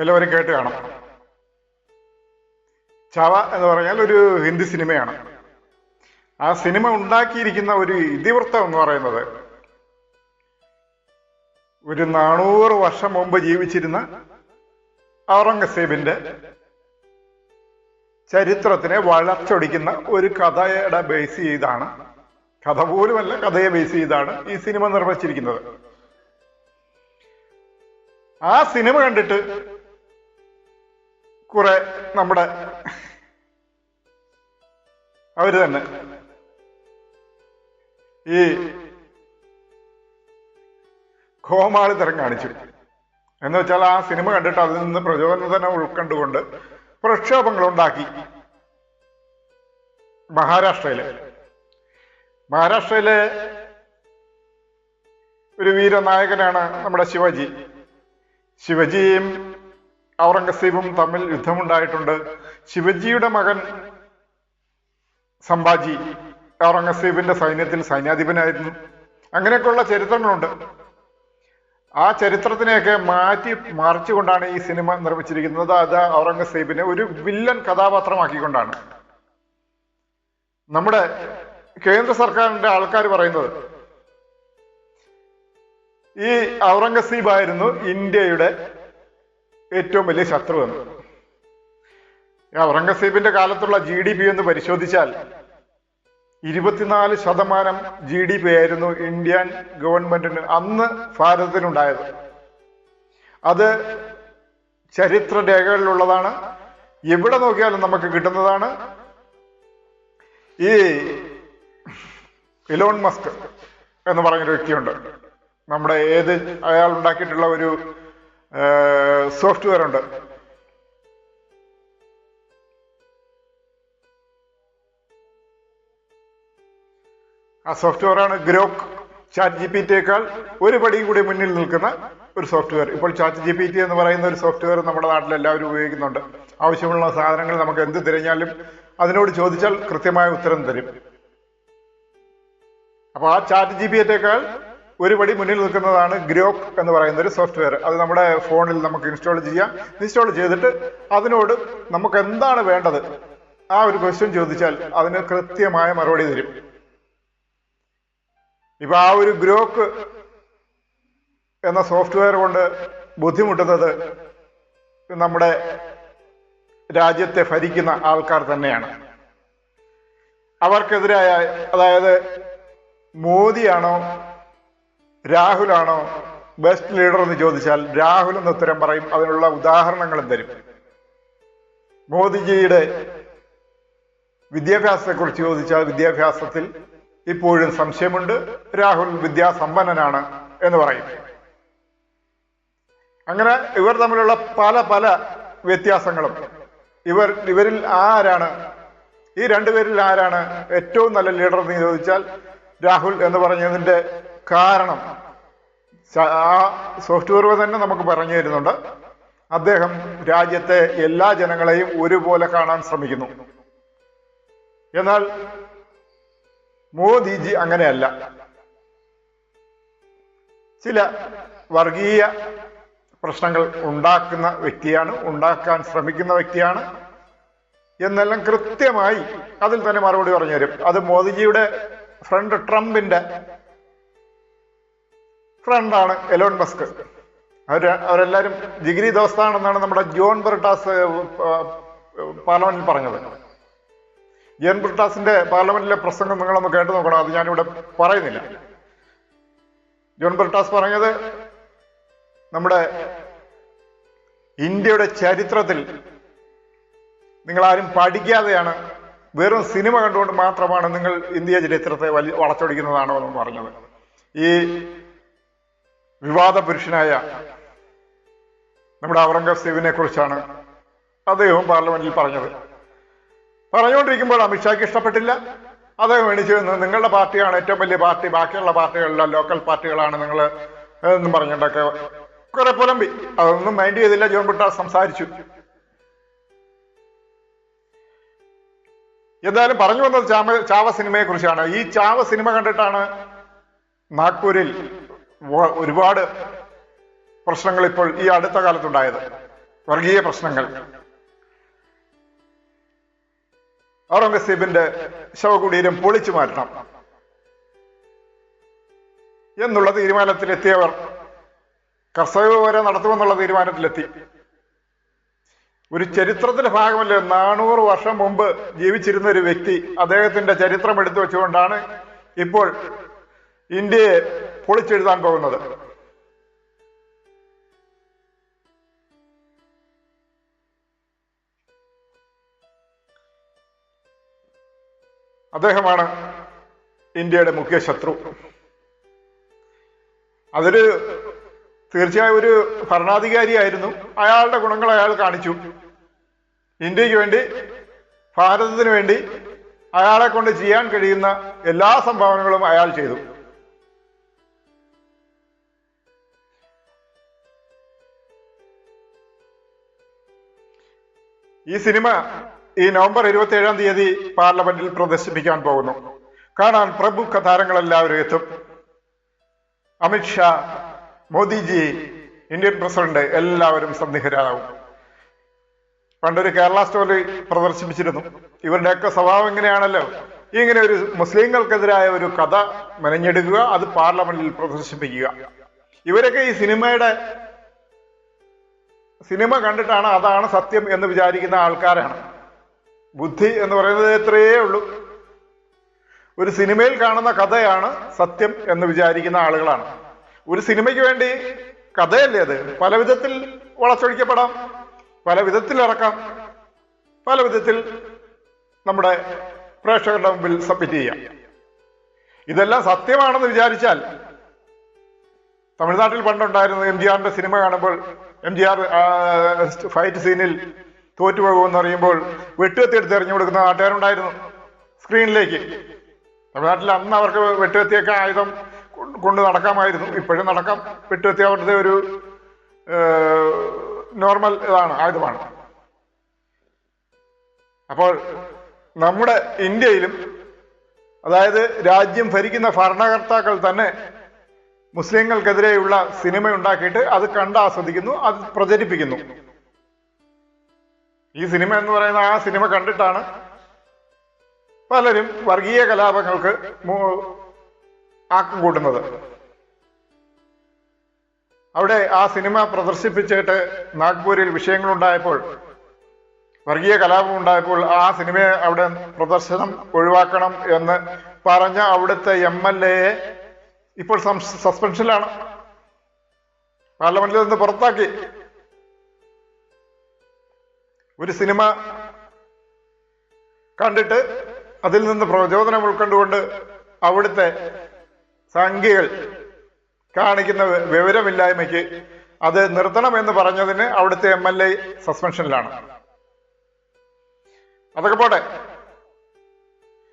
എല്ലാവരും കേട്ട് കാണും. ചവ എന്ന് പറഞ്ഞാൽ ഒരു ഹിന്ദി സിനിമയാണ്. ആ സിനിമ ഉണ്ടാക്കിയിരിക്കുന്ന ഒരു ഇതിവൃത്തം എന്ന് പറയുന്നത് ഒരു നാനൂറ് വർഷം മുമ്പ് ജീവിച്ചിരുന്ന ഔറംഗസേബിന്റെ ചരിത്രത്തിനെ വളച്ചൊടിക്കുന്ന ഒരു കഥയുടെ ബേസ് ചെയ്താണ് കഥ പോലുമല്ല കഥയെ ബേസ് ചെയ്താണ് ഈ സിനിമ നിർമ്മിച്ചിരിക്കുന്നത് ആ സിനിമ കണ്ടിട്ട് കുറെ നമ്മുടെ അവർ തന്നെ. ഈ കോമാളിത്തരം കാണിച്ചു. എന്ന് വെച്ചാൽ ആ സിനിമ കണ്ടിട്ട് അതിൽ നിന്ന് പ്രചോദനം തന്നെ ഉൾക്കൊണ്ടുകൊണ്ട് പ്രക്ഷോഭങ്ങൾ ഉണ്ടാക്കി മഹാരാഷ്ട്രയിൽ. മഹാരാഷ്ട്രയിലെ ഒരു വീരനായകനാണ് നമ്മുടെ ശിവജി. ശിവജിയും ഔറംഗസീബും തമ്മിൽ യുദ്ധമുണ്ടായിട്ടുണ്ട്. ശിവജിയുടെ മകൻ സംഭാജി ഔറംഗസീബിന്റെ സൈന്യത്തിൽ സൈന്യാധിപനായിരുന്നു. അങ്ങനെയൊക്കെയുള്ള ചരിത്രങ്ങളുണ്ട്. ആ ചരിത്രത്തിനെയൊക്കെ മാറ്റി മറിച്ചുകൊണ്ടാണ് ഈ സിനിമ നിർമ്മിച്ചിരിക്കുന്നത്. അത് ഔറംഗസീബിനെ ഒരു വില്ലൻ കഥാപാത്രമാക്കിക്കൊണ്ടാണ്. നമ്മുടെ കേന്ദ്ര സർക്കാരിന്റെ ആൾക്കാർ പറയുന്നത് ഈ ഔറംഗസീബായിരുന്നു ഇന്ത്യയുടെ ഏറ്റവും വലിയ ശത്രു എന്ന് ഔറംഗസീബിന്റെ കാലത്തുള്ള ജി ഡി പി എന്ന് പരിശോധിച്ചാൽ ഇരുപത്തിനാല് ശതമാനം ജി ഡി പി ആയിരുന്നു ഇന്ത്യൻ ഗവൺമെന്റിന് അന്ന് ഭാരതത്തിനുണ്ടായത് അത് ചരിത്ര രേഖകളിലുള്ളതാണ് എവിടെ നോക്കിയാലും നമുക്ക് കിട്ടുന്നതാണ് ഈ ഇലോൺ മസ്ക് എന്ന് പറഞ്ഞൊരു വ്യക്തിയുണ്ട്. നമ്മുടെ ഏത് അയാൾ ഉണ്ടാക്കിയിട്ടുള്ള ഒരു സോഫ്റ്റ്വെയർ ഉണ്ട് ആ സോഫ്റ്റ്വെയറാണ് ഗ്രോക്ക് ചാറ്റ് ജി പി ടിയേക്കാൾ ഒരു പടിയും കൂടി മുന്നിൽ നിൽക്കുന്ന ഒരു സോഫ്റ്റ്വെയർ. ഇപ്പോൾ ചാറ്റ് ജി പി ടി എന്ന് പറയുന്ന ഒരു സോഫ്റ്റ്വെയർ നമ്മുടെ നാട്ടിൽ എല്ലാവരും ഉപയോഗിക്കുന്നുണ്ട്. ആവശ്യമുള്ള സാധനങ്ങൾ നമുക്ക് എന്ത് തിരഞ്ഞാലും അതിനോട് ചോദിച്ചാൽ കൃത്യമായ ഉത്തരം തരും. അപ്പൊ ആ ചാറ്റ് ജി പി ടിയേക്കാൾ ഒരു പടി മുന്നിൽ നിൽക്കുന്നതാണ് ഗ്രോക്ക് എന്ന് പറയുന്ന ഒരു സോഫ്റ്റ്വെയർ. അത് നമ്മുടെ ഫോണിൽ നമുക്ക് ഇൻസ്റ്റാൾ ചെയ്യാം. ഇൻസ്റ്റാൾ ചെയ്തിട്ട് അതിനോട് നമുക്ക് എന്താണ് വേണ്ടത്? ആ ഒരു ക്വസ്റ്റ്യൻ ചോദിച്ചാൽ അതിന് കൃത്യമായ മറുപടി തരും. ഇപ്പൊ ആ ഒരു ഗ്രോക്ക് എന്ന സോഫ്റ്റ്വെയർ കൊണ്ട് ബുദ്ധിമുട്ടുന്നത് നമ്മുടെ രാജ്യത്തെ ഭരിക്കുന്ന ആൾക്കാർ തന്നെയാണ്. അവർക്കെതിരായ അതായത് മോദിയാണോ രാഹുലാണോ ബെസ്റ്റ് ലീഡർ എന്ന് ചോദിച്ചാൽ രാഹുൽ എന്ന് ഉത്തരം പറയും. അതിനുള്ള ഉദാഹരണങ്ങളും തരും. മോദിജിയുടെ വിദ്യാഭ്യാസത്തെക്കുറിച്ച് ചോദിച്ചാൽ വിദ്യാഭ്യാസത്തിൽ ഇപ്പോഴും സംശയമുണ്ട്. രാഹുൽ വിദ്യാസമ്പന്നനാണ് എന്ന് പറയും. അങ്ങനെ ഇവർ തമ്മിലുള്ള പല പല വ്യത്യാസങ്ങളും. ഇവർ ഇവരിൽ ആരാണ് ഈ രണ്ടുപേരിൽ ആരാണ് ഏറ്റവും നല്ല ലീഡർ എന്ന് ചോദിച്ചാൽ രാഹുൽ എന്ന് പറഞ്ഞതിന്റെ കാരണം. ആ സോഫ്റ്റ്വെയർ തന്നെ നമുക്ക് പറഞ്ഞു തരുന്നുണ്ട്. അദ്ദേഹം രാജ്യത്തെ എല്ലാ ജനങ്ങളെയും ഒരുപോലെ കാണാൻ ശ്രമിക്കുന്നു. എന്നാൽ മോദിജി അങ്ങനെയല്ല. ചില വർഗീയ പ്രശ്നങ്ങൾ ഉണ്ടാക്കുന്ന വ്യക്തിയാണ് ഉണ്ടാക്കാൻ ശ്രമിക്കുന്ന വ്യക്തിയാണ്. എന്നെല്ലാം കൃത്യമായി അതിൽ തന്നെ മറുപടി പറഞ്ഞു തരും. അത് മോദിജിയുടെ ഫ്രണ്ട് ട്രംപിന്റെ ഫ്രണ്ടാണ് എലോൺ മസ്ക്. അവർ അവരെല്ലാരും ജിഗിരി ദോസ്താണെന്നാണ് നമ്മുടെ ജോൺ ബെർട്ടാസ് പാർലമെന്റിൽ പറഞ്ഞത്. ജോൺ ബ്രിട്ടാസിന്റെ പാർലമെന്റിലെ പ്രസംഗം നിങ്ങളൊന്ന് കേട്ടു നോക്കണം അത് ഞാനിവിടെ പറയുന്നില്ല. ജോൺ ബ്രിട്ടാസ് പറഞ്ഞത് നമ്മുടെ ഇന്ത്യയുടെ ചരിത്രത്തിൽ നിങ്ങൾ ആരും പഠിക്കാതെയാണ് വെറും സിനിമ കണ്ടുകൊണ്ട് മാത്രമാണ് നിങ്ങൾ ഇന്ത്യ ചരിത്രത്തെ വലി വളച്ചൊടിക്കുന്നതാണോ എന്ന് പറഞ്ഞത്. ഈ വിവാദ പുരുഷനായ നമ്മുടെ ഔറംഗസീബിനെ കുറിച്ചാണ് അദ്ദേഹം പാർലമെന്റിൽ പറഞ്ഞത്. പറഞ്ഞുകൊണ്ടിരിക്കുമ്പോൾ അമിത്ഷാക്ക് ഇഷ്ടപ്പെട്ടില്ല. അദ്ദേഹം എണീച്ചു നിന്ന് നിങ്ങളുടെ പാർട്ടിയാണ് ഏറ്റവും വലിയ പാർട്ടി ബാക്കിയുള്ള പാർട്ടികളിലെ ലോക്കൽ പാർട്ടികളാണ് നിങ്ങൾ എന്നും പറഞ്ഞിട്ടൊക്കെ കുറെ പുലമ്പി. അതൊന്നും മൈൻഡ് ചെയ്തില്ല ജോൺ ബിട്ടാസ് സംസാരിച്ചു. എന്തായാലും പറഞ്ഞു വന്നത് ചാവ സിനിമയെ കുറിച്ചാണ് ഈ ചാവ സിനിമ കണ്ടിട്ടാണ് നാഗ്പൂരിൽ ഒരുപാട് പ്രശ്നങ്ങൾ ഇപ്പോൾ ഈ അടുത്ത കാലത്തുണ്ടായത്. വർഗീയ പ്രശ്നങ്ങൾ. ഔറംഗസീബിന്റെ ശവകുടീരം പൊളിച്ചു മാറ്റണം എന്നുള്ള തീരുമാനത്തിലെത്തിയവർ കർഷക വരെ നടത്തുമെന്നുള്ള തീരുമാനത്തിലെത്തി. ഒരു ചരിത്രത്തിന്റെ ഭാഗമല്ലേ നാനൂറ് വർഷം മുമ്പ് ജീവിച്ചിരുന്ന ഒരു വ്യക്തി അദ്ദേഹത്തിന്റെ ചരിത്രം എടുത്തു വെച്ചുകൊണ്ടാണ് ഇപ്പോൾ ഇന്ത്യയെ പൊളിച്ചെഴുതാൻ പോകുന്നത്. അദ്ദേഹമാണ് ഇന്ത്യയുടെ മുഖ്യ ശത്രു. അതൊരു തീർച്ചയായും ഒരു ഭരണാധികാരിയായിരുന്നു. അയാളുടെ ഗുണങ്ങൾ അയാൾ കാണിച്ചു. ഇന്ത്യയ്ക്ക് വേണ്ടി ഭാരതത്തിന് വേണ്ടി അയാളെ കൊണ്ട് ചെയ്യാൻ കഴിയുന്ന എല്ലാ സംഭാവനകളും അയാൾ ചെയ്തു. ഈ സിനിമ ഈ നവംബർ ഇരുപത്തി ഏഴാം തീയതി പാർലമെന്റിൽ പ്രദർശിപ്പിക്കാൻ പോകുന്നു. കാണാൻ പ്രമുഖ താരങ്ങളെല്ലാവരും എത്തും. അമിത്ഷാ മോദിജി ഇന്ത്യൻ പ്രസിഡന്റ് എല്ലാവരും സന്നിഹിതരാകും. പണ്ടൊരു കേരള സ്റ്റോറി പ്രദർശിപ്പിച്ചിരുന്നു. ഇവരുടെയൊക്കെ സ്വഭാവം എങ്ങനെയാണല്ലോ ഇങ്ങനെ ഒരു മുസ്ലിങ്ങൾക്കെതിരായ ഒരു കഥ മെനഞ്ഞെടുക്കുക അത് പാർലമെന്റിൽ പ്രദർശിപ്പിക്കുക. ഇവരൊക്കെ ഈ സിനിമയുടെ സിനിമ കണ്ടിട്ടാണ് അതാണ് സത്യം എന്ന് വിചാരിക്കുന്ന ആൾക്കാരാണ്. ബുദ്ധി എന്ന് പറയുന്നത് എത്രയേ ഉള്ളൂ. ഒരു സിനിമയിൽ കാണുന്ന കഥയാണ് സത്യം എന്ന് വിചാരിക്കുന്ന ആളുകളാണ്. ഒരു സിനിമയ്ക്ക് വേണ്ടി കഥയല്ലേ അത്? പല വിധത്തിൽ വളച്ചൊടിക്കപ്പെടാം പല വിധത്തിൽ ഇറക്കാം പല വിധത്തിൽ നമ്മുടെ പ്രേക്ഷകരുടെ മുമ്പിൽ സബ്മിറ്റ് ചെയ്യാം. ഇതെല്ലാം സത്യമാണെന്ന് വിചാരിച്ചാൽ തമിഴ്നാട്ടിൽ പണ്ടുണ്ടായിരുന്ന എം ജി ആറിന്റെ സിനിമ കാണുമ്പോൾ എം ജി ആർ ഫൈറ്റ് സീനിൽ തോറ്റുപോകുമെന്ന് അറിയുമ്പോൾ വെട്ടുകത്തി എടുത്ത് എറിഞ്ഞു കൊടുക്കുന്ന നാട്ടുകാരുണ്ടായിരുന്നു സ്ക്രീനിലേക്ക്. തമിഴ്നാട്ടിൽ അന്ന് അവർക്ക് വെട്ടുകത്തിയൊക്കെ ആയുധം കൊണ്ട് നടക്കാമായിരുന്നു. ഇപ്പോഴും നടക്കാം. വെട്ടുകത്തി അവരുടെ ഒരു നോർമൽ ഇതാണ് ആയുധമാണ്. അപ്പോൾ നമ്മുടെ ഇന്ത്യയിലും അതായത് രാജ്യം ഭരിക്കുന്ന ഭരണകർത്താക്കൾ തന്നെ മുസ്ലിങ്ങൾക്കെതിരെയുള്ള സിനിമ ഉണ്ടാക്കിയിട്ട് അത് കണ്ട് ആസ്വദിക്കുന്നു അത് പ്രചരിപ്പിക്കുന്നു. ഈ സിനിമ എന്ന് പറയുന്ന ആ സിനിമ കണ്ടിട്ടാണ് പലരും വർഗീയ കലാപങ്ങൾക്ക് ആക്കം കൂട്ടുന്നത്. അവിടെ ആ സിനിമ പ്രദർശിപ്പിച്ചിട്ട് നാഗ്പൂരിൽ വിഷയങ്ങളുണ്ടായപ്പോൾ വർഗീയ കലാപം ഉണ്ടായപ്പോൾ ആ സിനിമയെ അവിടെ പ്രദർശനം ഒഴിവാക്കണം എന്ന് പറഞ്ഞ അവിടുത്തെ എം എൽ എയെ ഇപ്പോൾ സസ്പെൻഷനിലാണ് പാർലമെന്റിൽ നിന്ന് പുറത്താക്കി. ഒരു സിനിമ കണ്ടിട്ട് അതിൽ നിന്ന് പ്രചോദനം ഉൾക്കൊണ്ടുകൊണ്ട് അവിടുത്തെ സംഖ്യകൾ കാണിക്കുന്ന വിവരമില്ലായ്മയ്ക്ക് അത് നിർത്തണമെന്ന് പറഞ്ഞതിന് അവിടുത്തെ എം എൽ എ സസ്പെൻഷനിലാണ് അതൊക്കെ പോട്ടെ.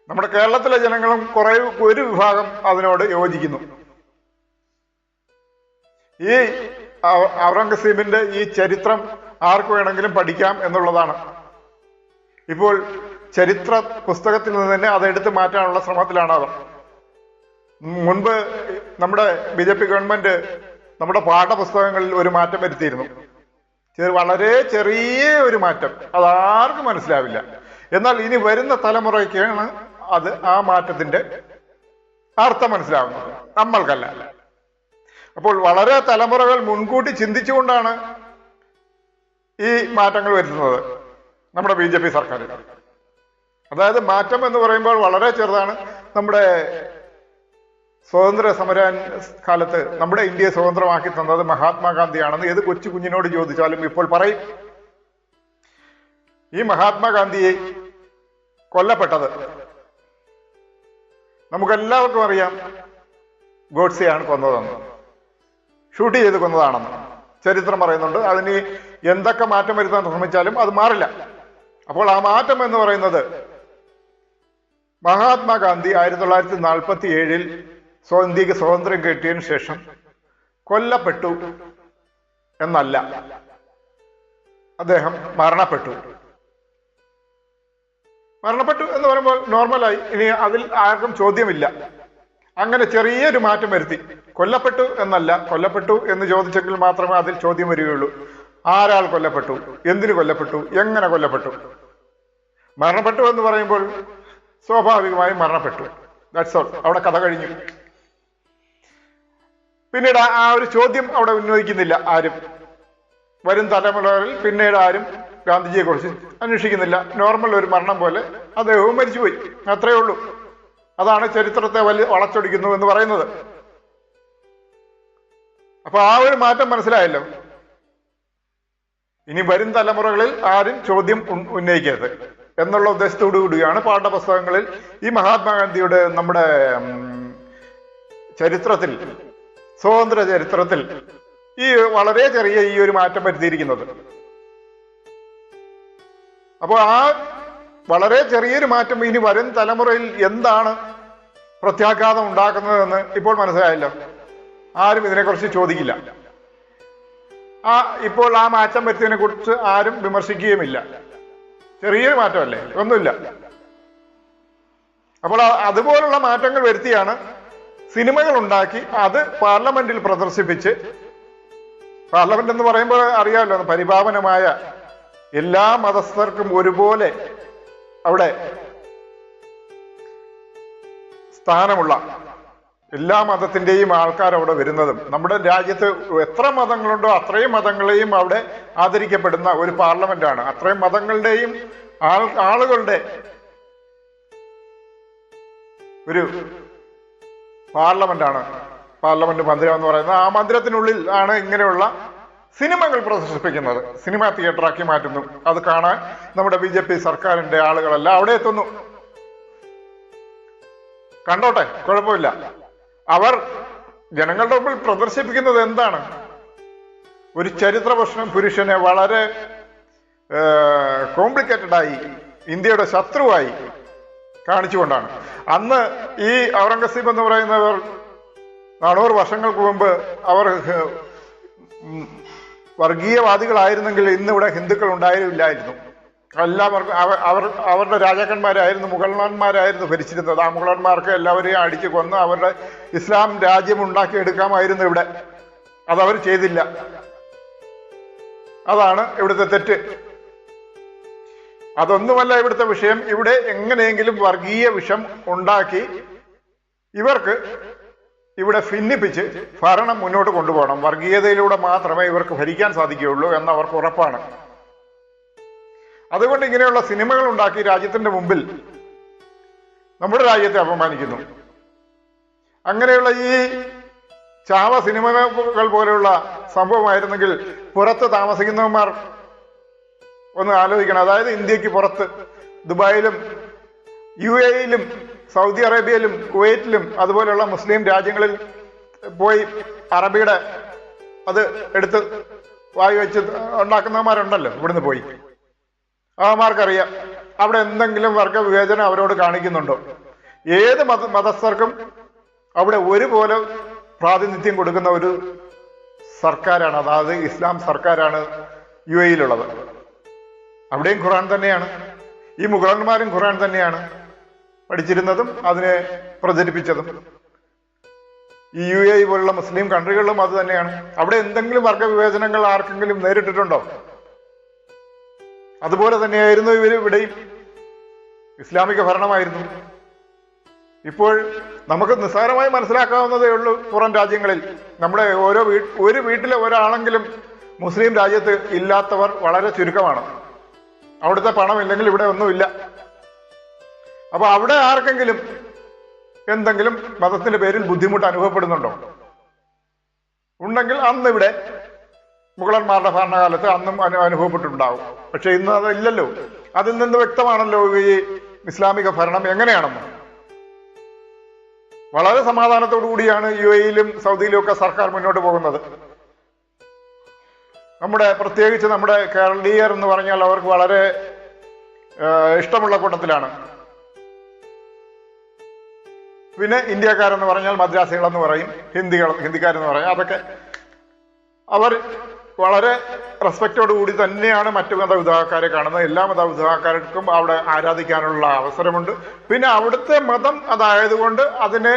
നമ്മുടെ കേരളത്തിലെ ജനങ്ങളും കുറെ ഒരു വിഭാഗം അതിനോട് യോജിക്കുന്നു. ഈ ഔറംഗസീബിന്റെ ഈ ചരിത്രം ആർക്ക് വേണമെങ്കിലും പഠിക്കാം എന്നുള്ളതാണ്. ഇപ്പോൾ ചരിത്ര പുസ്തകത്തിൽ നിന്ന് തന്നെ അതെടുത്ത് മാറ്റാനുള്ള ശ്രമത്തിലാണ് അവർ മുൻപ് നമ്മുടെ ബി ജെ പി ഗവൺമെന്റ് നമ്മുടെ പാഠപുസ്തകങ്ങളിൽ ഒരു മാറ്റം വരുത്തിയിരുന്നു. വളരെ ചെറിയ ഒരു മാറ്റം. അതാർക്കും മനസ്സിലാവില്ല. എന്നാൽ ഇനി വരുന്ന തലമുറയ്ക്കാണ് അത് ആ മാറ്റത്തിന്റെ അർത്ഥം മനസ്സിലാവുന്നത് നമ്മൾക്കല്ല. അപ്പോൾ വളരെ തലമുറകൾ മുൻകൂട്ടി ചിന്തിച്ചുകൊണ്ടാണ് ഈ മാറ്റങ്ങൾ വരുത്തുന്നത് നമ്മുടെ ബി ജെ പി സർക്കാർ. അതായത് മാറ്റം എന്ന് പറയുമ്പോൾ വളരെ ചെറുതാണ്. നമ്മുടെ സ്വാതന്ത്ര്യ സമര കാലത്ത് നമ്മുടെ ഇന്ത്യയെ സ്വതന്ത്രമാക്കി തന്നത് മഹാത്മാഗാന്ധിയാണെന്ന് ഏത് കൊച്ചു കുഞ്ഞിനോട് ചോദിച്ചാലും ഇപ്പോൾ പറയും. ഈ മഹാത്മാഗാന്ധിയെ കൊല്ലപ്പെട്ടത് നമുക്കെല്ലാവർക്കും അറിയാം ഗോഡ്സെയാണ് കൊന്നതെന്ന്. ഷൂട്ട് ചെയ്ത് കൊന്നതാണെന്ന്. ചരിത്രം പറയുന്നുണ്ട്. അതിന് എന്തൊക്കെ മാറ്റം വരുത്താൻ ശ്രമിച്ചാലും അത് മാറില്ല. അപ്പോൾ ആ മാറ്റം എന്ന് പറയുന്നത് മഹാത്മാഗാന്ധി ആയിരത്തി തൊള്ളായിരത്തി നാൽപ്പത്തി ഏഴിൽ ഇന്ത്യയ്ക്ക് സ്വാതന്ത്ര്യം കിട്ടിയതിനു ശേഷം കൊല്ലപ്പെട്ടു എന്നല്ല. അദ്ദേഹം മരണപ്പെട്ടു. മരണപ്പെട്ടു എന്ന് പറയുമ്പോൾ നോർമലായി. ഇനി അതിൽ ആർക്കും ചോദ്യമില്ല. അങ്ങനെ ചെറിയൊരു മാറ്റം വരുത്തി. കൊല്ലപ്പെട്ടു എന്നല്ല കൊല്ലപ്പെട്ടു എന്ന് ചോദിച്ചെങ്കിൽ മാത്രമേ അതിൽ ചോദ്യം വരികയുള്ളൂ. ആരാൾ കൊല്ലപ്പെട്ടു? എന്തിനു കൊല്ലപ്പെട്ടു? എങ്ങനെ കൊല്ലപ്പെട്ടു? മരണപ്പെട്ടു എന്ന് പറയുമ്പോൾ സ്വാഭാവികമായും മരണപ്പെട്ടു. ദാറ്റ്സ് ഓൾ അവിടെ കഥ കഴിഞ്ഞു. പിന്നീട് ആ- ഒരു ചോദ്യം അവിടെ ഉന്നയിക്കുന്നില്ല ആരും. വരും തലമുറകളിൽ പിന്നീട് ആരും ഗാന്ധിജിയെ കുറിച്ച് അന്വേഷിക്കുന്നില്ല. നോർമൽ ഒരു മരണം പോലെ അദ്ദേഹവും മരിച്ചുപോയി. അത്രയേ ഉള്ളൂ. അതാണ് ചരിത്രത്തെ വലിയ വളച്ചൊടിക്കുന്നു എന്ന് പറയുന്നത്. അപ്പൊ ആ ഒരു മാറ്റം മനസ്സിലായല്ലോ. ഇനി വരും തലമുറകളിൽ ആരും ചോദ്യം ഉന്നയിക്കരുത് എന്നുള്ള ഉദ്ദേശത്തോടു കൂടിയാണ് പാഠപുസ്തകങ്ങളിൽ ഈ മഹാത്മാഗാന്ധിയുടെ നമ്മുടെ ചരിത്രത്തിൽ സ്വതന്ത്ര ചരിത്രത്തിൽ ഈ വളരെ ചെറിയ ഈ ഒരു മാറ്റം വരുത്തിയിരിക്കുന്നത്. അപ്പോൾ ആ വളരെ ചെറിയൊരു മാറ്റം ഇനി വരും തലമുറയിൽ എന്താണ് പ്രത്യാഘാതം ഉണ്ടാക്കുന്നതെന്ന് ഇപ്പോൾ മനസ്സിലായല്ലോ. ആരും ഇതിനെക്കുറിച്ച് ചോദിക്കില്ല. ആ ഇപ്പോൾ ആ മാറ്റം വരുത്തിയതിനെ കുറിച്ച് ആരും വിമർശിക്കുകയുമില്ല. ചെറിയൊരു മാറ്റമല്ലേ? ഒന്നുമില്ല. അപ്പോൾ അതുപോലുള്ള മാറ്റങ്ങൾ വരുത്തിയാണ് സിനിമകൾ ഉണ്ടാക്കി അത് പാർലമെന്റിൽ പ്രദർശിപ്പിച്ച് പാർലമെന്റ് എന്ന് പറയുമ്പോൾ അറിയാമല്ലോ പരിപാവനമായ എല്ലാ മതസ്ഥർക്കും ഒരുപോലെ അവിടെ സ്ഥാനമുള്ള എല്ലാ മതത്തിന്റെയും ആൾക്കാർ അവിടെ വരുന്നതും നമ്മുടെ രാജ്യത്ത് എത്ര മതങ്ങളുണ്ടോ അത്രയും മതങ്ങളെയും അവിടെ ആദരിക്കപ്പെടുന്ന ഒരു പാർലമെന്റാണ് അത്രയും മതങ്ങളുടെയും ആൾ ആളുകളുടെ ഒരു ആണ് പാർലമെന്റ് മന്ദിരം എന്ന് പറയുന്നത്. ആ മന്ദിരത്തിനുള്ളിൽ ആണ് ഇങ്ങനെയുള്ള സിനിമകൾ പ്രദർശിപ്പിക്കുന്നത് സിനിമ തിയേറ്ററാക്കി മാറ്റുന്നു. അത് കാണാൻ നമ്മുടെ ബി ജെ പി സർക്കാരിന്റെ ആളുകളെല്ലാം അവിടെ എത്തുന്നു. കണ്ടോട്ടെ? കുഴപ്പമില്ല. അവർ ജനങ്ങളുടെ മുമ്പിൽ പ്രദർശിപ്പിക്കുന്നത് എന്താണ്? ഒരു ചരിത്ര പ്രശ്നം പുരുഷനെ വളരെ കോംപ്ലിക്കേറ്റഡ് ആയി ഇന്ത്യയുടെ ശത്രുവായി കാണിച്ചുകൊണ്ടാണ്. അന്ന് ഈ ഔറംഗസീബ് എന്ന് പറയുന്നവർ നാനൂറ് വർഷങ്ങൾക്ക് മുമ്പ് അവർ വർഗീയവാദികളായിരുന്നെങ്കിൽ ഇന്ന് ഇവിടെ ഹിന്ദുക്കൾ ഉണ്ടായിരുന്നില്ലായിരുന്നു. എല്ലാവർക്കും അവ- അവർ അവരുടെ രാജാക്കന്മാരായിരുന്നു മുഗളന്മാരായിരുന്നു ഭരിച്ചിരുന്നത്. ആ മുഗളന്മാർക്ക് എല്ലാവരെയും അടിച്ചു കൊന്ന് അവരുടെ ഇസ്ലാം രാജ്യം ഉണ്ടാക്കിയെടുക്കാമായിരുന്നു ഇവിടെ. അതവർ ചെയ്തില്ല. അതാണ് ഇവിടുത്തെ തെറ്റ്. അതൊന്നുമല്ല ഇവിടുത്തെ വിഷയം. ഇവിടെ എങ്ങനെയെങ്കിലും വർഗീയ വിഷം ഉണ്ടാക്കി ഇവർക്ക് ഇവിടെ ഭിന്നിപ്പിച്ച് ഭരണം മുന്നോട്ട് കൊണ്ടുപോകണം. വർഗീയതയിലൂടെ മാത്രമേ ഇവർക്ക് ഭരിക്കാൻ സാധിക്കുകയുള്ളൂ എന്ന് അവർക്ക് ഉറപ്പാണ്. അതുകൊണ്ട് ഇങ്ങനെയുള്ള സിനിമകൾ ഉണ്ടാക്കി രാജ്യത്തിന്റെ മുമ്പിൽ നമ്മുടെ രാജ്യത്തെ അപമാനിക്കുന്നു. അങ്ങനെയുള്ള ഈ ചാവ സിനിമകൾ പോലെയുള്ള സംഭവമായിരുന്നെങ്കിൽ പുറത്ത് താമസിക്കുന്നവന്മാർ ഒന്ന് ആലോചിക്കണം. അതായത് ഇന്ത്യയ്ക്ക് പുറത്ത് ദുബായിലും യു എയിലും സൗദി അറേബ്യയിലും കുവൈറ്റിലും അതുപോലെയുള്ള മുസ്ലിം രാജ്യങ്ങളിൽ പോയി അറബിയുടെ അത് എടുത്ത് വായി വെച്ച് ഉണ്ടാക്കുന്നവന്മാരുണ്ടല്ലോ ഇവിടുന്ന് പോയി. അവന്മാർക്കറിയാം അവിടെ എന്തെങ്കിലും വർഗ വിവേചനം അവരോട് കാണിക്കുന്നുണ്ടോ? ഏത് മത മതസ്ഥർക്കും അവിടെ ഒരുപോലെ പ്രാതിനിധ്യം കൊടുക്കുന്ന ഒരു സർക്കാരാണ് അതായത് ഇസ്ലാം സർക്കാരാണ് യു എയിലുള്ളത് അവിടെയും ഖുറാൻ തന്നെയാണ്. ഈ മുഗളന്മാരും ഖുറാൻ തന്നെയാണ്. പഠിച്ചിരുന്നതും അതിനെ പ്രചരിപ്പിച്ചതും. ഈ യു എ പോലുള്ള മുസ്ലിം കൺട്രികളിലും അത് തന്നെയാണ്. അവിടെ എന്തെങ്കിലും വർഗ വിവേചനങ്ങൾ ആർക്കെങ്കിലും നേരിട്ടിട്ടുണ്ടോ? അതുപോലെ തന്നെയായിരുന്നു ഇവർ ഇവിടെയും. ഇസ്ലാമിക ഭരണമായിരുന്നു. ഇപ്പോൾ നമുക്ക് നിസ്സാരമായി മനസ്സിലാക്കാവുന്നതേ ഉള്ളൂ പുറം രാജ്യങ്ങളിൽ. നമ്മുടെ ഓരോ വീ ഒരു വീട്ടിലെ ഒരാളെങ്കിലും മുസ്ലിം രാജ്യത്ത് ഇല്ലാത്തവർ വളരെ ചുരുക്കമാണ്. അവിടുത്തെ പണമില്ലെങ്കിൽ ഇവിടെ ഒന്നുമില്ല. അപ്പൊ അവിടെ ആർക്കെങ്കിലും എന്തെങ്കിലും മതത്തിന്റെ പേരിൽ ബുദ്ധിമുട്ട് അനുഭവപ്പെടുന്നുണ്ടോ? ഉണ്ടെങ്കിൽ അന്ന് ഇവിടെ മുഗളന്മാരുടെ ഭരണകാലത്ത് അന്നും അനു അനുഭവപ്പെട്ടിട്ടുണ്ടാവും. പക്ഷെ ഇന്ന് അതില്ലല്ലോ അതിൽ നിന്ന് വ്യക്തമാണല്ലോ ഈ ഇസ്ലാമിക ഭരണം എങ്ങനെയാണെന്ന്. വളരെ സമാധാനത്തോടു കൂടിയാണ് യു എയിലും സൗദിയിലും ഒക്കെ സർക്കാർ മുന്നോട്ട് പോകുന്നത്. നമ്മുടെ പ്രത്യേകിച്ച് നമ്മുടെ കേരളീയർ എന്ന് പറഞ്ഞാൽ അവർക്ക് വളരെ ഇഷ്ടമുള്ള കൂട്ടത്തിലാണ്. പിന്നെ ഇന്ത്യക്കാരെന്ന് പറഞ്ഞാൽ മദ്രാസികളെന്ന് പറയും ഹിന്ദികൾ ഹിന്ദിക്കാരെന്ന് പറയും. അതൊക്കെ അവർ വളരെ കൂടി തന്നെയാണ് മറ്റു മതവിഭാഗക്കാരെ കാണുന്നത്. എല്ലാ മതവിഭാഗക്കാർക്കും അവിടെ ആരാധിക്കാനുള്ള അവസരമുണ്ട്. പിന്നെ അവിടുത്തെ മതം അതായതുകൊണ്ട് അതിനെ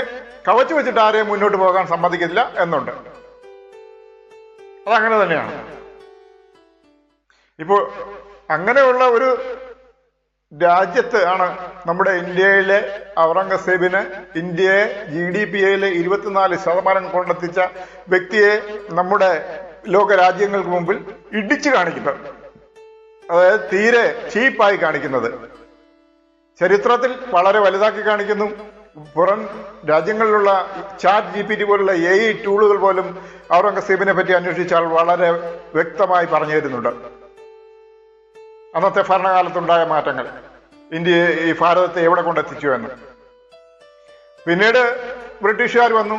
കവച്ചു വെച്ചിട്ട് ആരെയും മുന്നോട്ട് പോകാൻ സമ്മതിക്കില്ല എന്നുണ്ട്. അതങ്ങനെ തന്നെയാണ്. ഇപ്പോൾ അങ്ങനെയുള്ള ഒരു രാജ്യത്ത് ആണ് നമ്മുടെ ഇന്ത്യയിലെ ഔറംഗസേബിന് ഇന്ത്യയെ ജി ഡി പി എയിലെ ഇരുപത്തിനാല് ശതമാനം കൊണ്ടെത്തിച്ച വ്യക്തിയെ നമ്മുടെ ലോക രാജ്യങ്ങൾക്ക് മുമ്പിൽ ഇടിച്ചു കാണിക്കുന്നത്. അതായത് തീരെ ചീപ്പായി കാണിക്കുന്നത്. ചരിത്രത്തിൽ വളരെ വലുതാക്കി കാണിക്കുന്നു. പുറം രാജ്യങ്ങളിലുള്ള ചാറ്റ് ജി പി ടി പോലുള്ള എ ഐ ടൂളുകൾ പോലും ഔറംഗസേബിനെ പറ്റി അന്വേഷിച്ചാൽ വളരെ വ്യക്തമായി പറഞ്ഞു തരുന്നുണ്ട്. അന്നത്തെ ഭരണകാലത്തുണ്ടായ മാറ്റങ്ങൾ. ഇന്ത്യയെ ഈ ഭാരതത്തെ എവിടെ കൊണ്ടെത്തിച്ചു എന്ന് പിന്നീട് ബ്രിട്ടീഷുകാർ വന്നു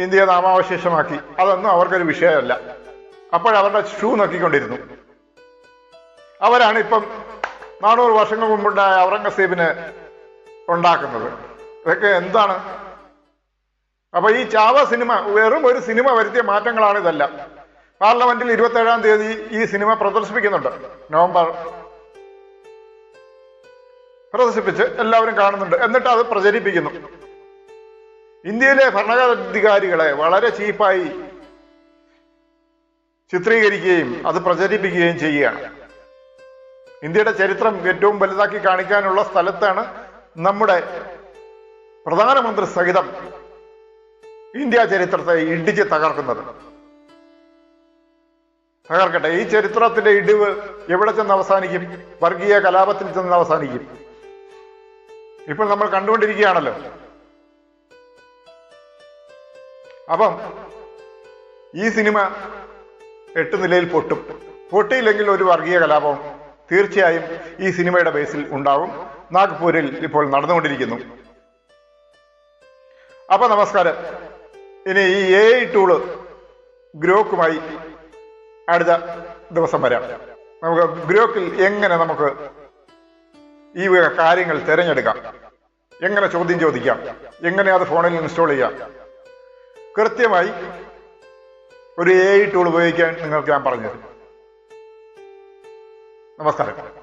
ഇന്ത്യയെ നാമാവശേഷമാക്കി. അതൊന്നും അവർക്കൊരു വിഷയമല്ല. അപ്പോഴവരുടെ ഷൂ നോക്കിക്കൊണ്ടിരുന്നു. അവരാണ് ഇപ്പം നാനൂറ് വർഷങ്ങൾ മുമ്പുണ്ടായ ഔറംഗസീബിന് ഉണ്ടാക്കുന്നത്. ഇതൊക്കെ എന്താണ്? അപ്പൊ ഈ ചാവ സിനിമ വെറും ഒരു സിനിമ വരുത്തിയ മാറ്റങ്ങളാണ് ഇതെല്ലാം പാർലമെന്റിൽ ഇരുപത്തി ഏഴാം തീയതി ഈ സിനിമ പ്രദർശിപ്പിക്കുന്നുണ്ട്. നവംബർ പ്രദർശിപ്പിച്ച് എല്ലാവരും കാണുന്നുണ്ട്. എന്നിട്ട് അത് പ്രചരിപ്പിക്കുന്നു. ഇന്ത്യയിലെ ഭരണാധികാരികളെ വളരെ ചീപ്പായി ചിത്രീകരിക്കുകയും അത് പ്രചരിപ്പിക്കുകയും ചെയ്യുകയാണ്. ഇന്ത്യയുടെ ചരിത്രം ഏറ്റവും വലുതാക്കി കാണിക്കാനുള്ള സ്ഥലത്താണ് നമ്മുടെ പ്രധാനമന്ത്രി സഹിതം ഇന്ത്യ ചരിത്രത്തെ ഇടിച്ച് തകർക്കുന്നത്. തകർക്കട്ടെ ഈ ചരിത്രത്തിന്റെ ഇടിവ് എവിടെ ചെന്ന് അവസാനിക്കും? വർഗീയ കലാപത്തിൽ ചെന്ന് അവസാനിക്കും. ഇപ്പോൾ നമ്മൾ കണ്ടുകൊണ്ടിരിക്കുകയാണല്ലോ. അപ്പം ഈ സിനിമ എട്ട് നിലയിൽ പൊട്ടും. പൊട്ടിയില്ലെങ്കിൽ ഒരു വർഗീയ കലാപം തീർച്ചയായും ഈ സിനിമയുടെ ബേസിൽ ഉണ്ടാവും. നാഗ്പൂരിൽ ഇപ്പോൾ നടന്നുകൊണ്ടിരിക്കുന്നു. അപ്പൊ നമസ്കാരം. ഇനി ഈ എ ഐ ടൂൾ ഗ്രോക്കുമായി അടുത്ത ദിവസം വരാം. നമുക്ക് ഗ്രോക്കിൽ എങ്ങനെ നമുക്ക് ഈ കാര്യങ്ങൾ തിരഞ്ഞെടുക്കാം. എങ്ങനെ ചോദ്യം ചോദിക്കാം? എങ്ങനെ അത് ഫോണിൽ ഇൻസ്റ്റാൾ ചെയ്യാം? കൃത്യമായി ഒരു എ ഐ ടൂൾ ഉപയോഗിക്കാൻ നിങ്ങൾക്ക് ഞാൻ പറഞ്ഞു തരും നമസ്കാരം.